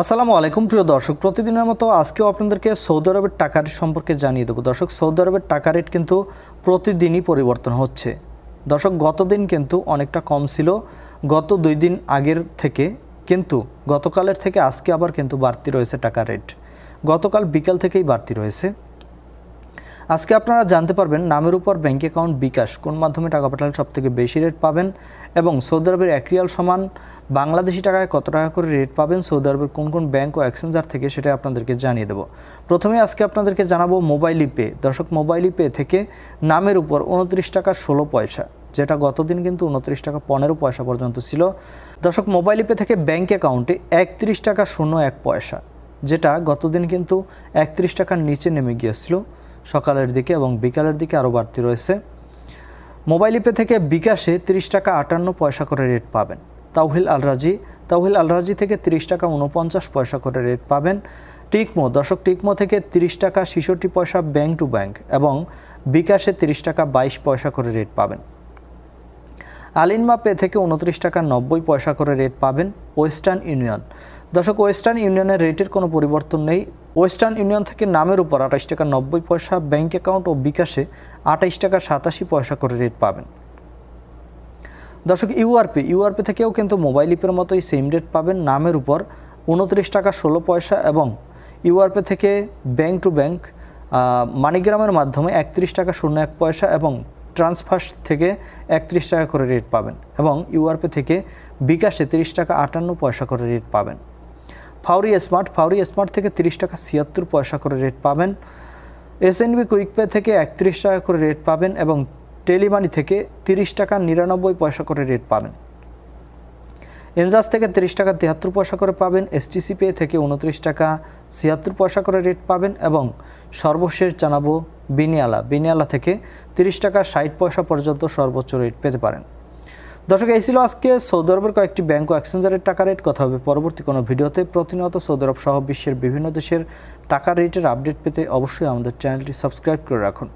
আসসালামু আলাইকুম, প্রিয় দর্শক। প্রতিদিনের মতো আজকেও আপনাদেরকে সৌদি আরবের টাকা রেট সম্পর্কে জানিয়ে দেবো। দর্শক, সৌদি আরবের টাকা রেট কিন্তু প্রতিদিনই পরিবর্তন হচ্ছে। দর্শক, গত দিন কিন্তু অনেকটা কম ছিল। গত দুই দিন আগের থেকে কিন্তু, গতকালের থেকে আজকে আবার কিন্তু বাড়তি রয়েছে টাকা রেট। গতকাল বিকাল থেকেই বাড়তি রয়েছে। আজকে আপনারা জানতে পারবেন নামের উপর ব্যাঙ্ক অ্যাকাউন্ট বিকাশ কোন মাধ্যমে টাকা পাঠালে সব থেকে বেশি রেট পাবেন এবং সৌদি আরবের এক রিয়াল সমান বাংলাদেশি টাকায় কত টাকা করে রেট পাবেন, সৌদি আরবের কোন কোন ব্যাঙ্ক ও এক্সচেঞ্জার থেকে সেটা আপনাদেরকে জানিয়ে দেবো। প্রথমে আজকে আপনাদেরকে জানাব মোবাইল পে দর্শক মোবাইল পে থেকে নামের উপর উনত্রিশ টাকা ষোলো পয়সা, যেটা গতদিন কিন্তু উনত্রিশ টাকা পনেরো পয়সা পর্যন্ত ছিল। দর্শক মোবাইল পে থেকে ব্যাঙ্ক অ্যাকাউন্টে একত্রিশ টাকা শূন্য এক পয়সা, যেটা গতদিন কিন্তু একত্রিশ টাকার নিচে নেমে গিয়েছিল। সকালের দিকে এবং বিকালের দিকে আরও বাড়তি রয়েছে। মোবাইল পে থেকে বিকাশে তিরিশ টাকা আটান্ন পয়সা করে রেট পাবেন। তাওহিল আলরাজি তাওহিল আলরাজি থেকে তিরিশ টাকা উনপঞ্চাশ পয়সা করে রেট পাবেন। টিকমো দশক টিকমো থেকে তিরিশ টাকা ছেষট্টি পয়সা ব্যাংক টু ব্যাংক এবং বিকাশে তিরিশ টাকা বাইশ পয়সা করে রেট পাবেন। আলিনমা পে থেকে উনত্রিশ টাকা নব্বই পয়সা করে রেট পাবেন ওয়েস্টার্ন ইউনিয়ন। দর্শক, ওয়েস্টার্ন ইউনিয়নের রেটের কোনো পরিবর্তন নেই। ওয়েস্টার্ন ইউনিয়ন থেকে নামের উপর আঠাশ টাকা নব্বই পয়সা ব্যাংক অ্যাকাউন্ট ও বিকাশে আঠাইশ টাকা সাতাশি পয়সা করে রেট পাবেন। দর্শক, ইউআরপি ইউআরপি থেকেও কিন্তু মোবাইল ইপের মতোই সেম রেট পাবেন নামের উপর উনত্রিশ টাকা ষোলো পয়সা এবং ইউআরপি থেকে ব্যাংক টু ব্যাংক মানিগ্রামের মাধ্যমে একত্রিশ টাকা শূন্য এক পয়সা এবং ট্রান্সফার থেকে একত্রিশ টাকা করে রেট পাবেন এবং ইউআরপি থেকে বিকাশে তিরিশ টাকা আটান্ন পয়সা করে রেট পাবেন। ফাউরি স্মার্ট ফাউরি স্মার্ট থেকে তিরিশ টাকা ছিয়াত্তর পয়সা করে রেট পাবেন। এসএনবি কুইক পে থেকে একত্রিশ টাকা করে রেট পাবেন এবং টেলিমানি থেকে তিরিশ টাকা নিরানব্বই পয়সা করে রেট পাবেন। এনজাস থেকে তিরিশ টাকা তিয়াত্তর পয়সা করে পাবেন এসটিসি পে থেকে উনত্রিশ টাকা ছিয়াত্তর পয়সা করে রেট পাবেন এবং সর্বশেষ জানাব বিনিয়ালা। বিনিয়ালা থেকে তিরিশ টাকা ষাট পয়সা পর্যন্ত সর্বোচ্চ রেট পেতে পারেন। দর্শক, এই ছিল আজকে সৌদি আরবের কয়েকটি ব্যাংক ও এক্সচেঞ্জারের টাকা রেট কথা হবে পরবর্তী কোনো ভিডিওতে। প্রতিনিয়ত সৌদি আরব সহ বিশ্বের বিভিন্ন দেশের টাকা রেটের আপডেট পেতে অবশ্যই আমাদের চ্যানেলটি সাবস্ক্রাইব করে রাখুন।